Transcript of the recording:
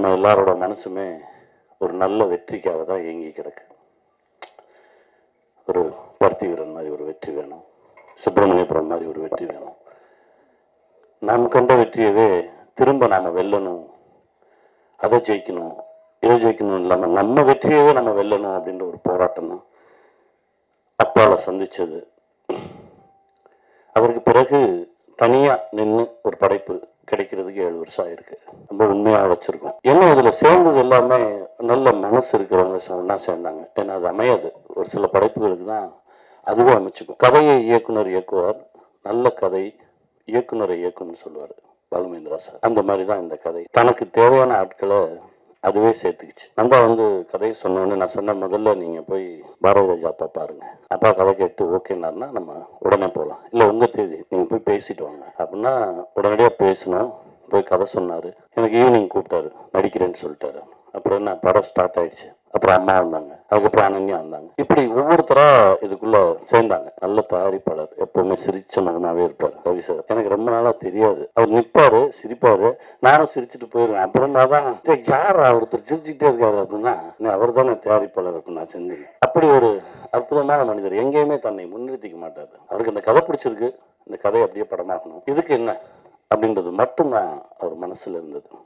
நம்ம எல்லாரோட மனசுமே ஒரு நல்ல வெற்றிக்காக தான் இயங்கி கிடக்கு. ஒரு பருத்தி வீரன் மாதிரி ஒரு வெற்றி வேணும். சுப்பிரமணியபுரம் மாதிரி ஒரு வெற்றி வேணும். நாம் கண்ட வெற்றியவே திரும்ப நாம் வெல்லணும். அதை ஜெயிக்கணும். இதை ஜெயிக்கணும் இல்லாமல் நம்ம வெற்றியவே நம்ம வெல்லணும் அப்படின்ற ஒரு போராட்டம் தான் அப்பாவில் சந்தித்தது அதற்கு பிறகு தனியாக நின்று ஒரு படைப்பு கிடைக்கிறதுக்கு ஏழு வருஷம் ஆயிருக்கு. ரொம்ப உண்மையாக வச்சிருக்கோம். ஏன்னா இதில் சேர்ந்தது எல்லாமே நல்ல மனசு இருக்கிறவங்க ஒன்னா சேர்ந்தாங்க? ஏன்னா அது அமையாது. ஒரு சில படைப்புகளுக்கு தான் அதுவும் அமைச்சுக்கும். கதையை இயக்குனர் இயக்குவார். நல்ல கதை இயக்குனரை இயக்குன்னு சொல்லுவார் பாலுமேந்திரா சார். அந்த மாதிரி தான் இந்த கதை. தனக்கு தேவையான ஆட்களை அதுவே சேர்த்துக்கிச்சு. நம்ம வந்து கதையை சொன்னோன்னே நான் சொன்ன முதல்ல நீங்கள் போய் பாரதி ராஜா அப்பா பாருங்க. அப்பா கதை கேட்டு ஓகேனாருன்னா நம்ம உடனே போகலாம் இல்லை உங்கள் தேதி. நீங்கள் போய் பேசிட்டு வாங்க. அப்படின்னா உடனடியாக பேசினோம் போய் கதை சொன்னார். எனக்கு ஈவினிங் கூப்பிட்டாரு. நடிக்கிறேன்னு சொல்லிட்டாரு. அப்புறம் என்ன படம் ஸ்டார்ட் ஆயிடுச்சு. அப்புறம் அம்மா வந்தாங்க. அதுக்கப்புறம் அனன்யா வந்தாங்க. இப்படி ஒவ்வொருத்தரா இதுக்குள்ள சேர்ந்தாங்க. நல்ல தயாரிப்பாளர். எப்பவுமே சிரிச்ச மகனாவே இருப்பார் ரவி சார் எனக்கு ரொம்ப நாளா தெரியாது. அவர் நிற்பாரு சிரிப்பாரு. நானும் சிரிச்சுட்டு போயிடுவேன் அப்புறம் தான் யார் ஒருத்தர் சிரிச்சுக்கிட்டே இருக்காரு அப்படின்னா அவர் தானே தயாரிப்பாளர் அப்படின்னு நான் செஞ்சேன் அப்படி ஒரு அற்புதமான மனிதர். எங்கேயுமே தன்னை முன்னிறுத்திக்க மாட்டார். அவருக்கு இந்த கதை பிடிச்சிருக்கு. இந்த கதை அப்படியே படமாகணும். இதுக்கு என்ன? அப்படின்றது மட்டும்தான் அவர் மனசில் இருந்தது.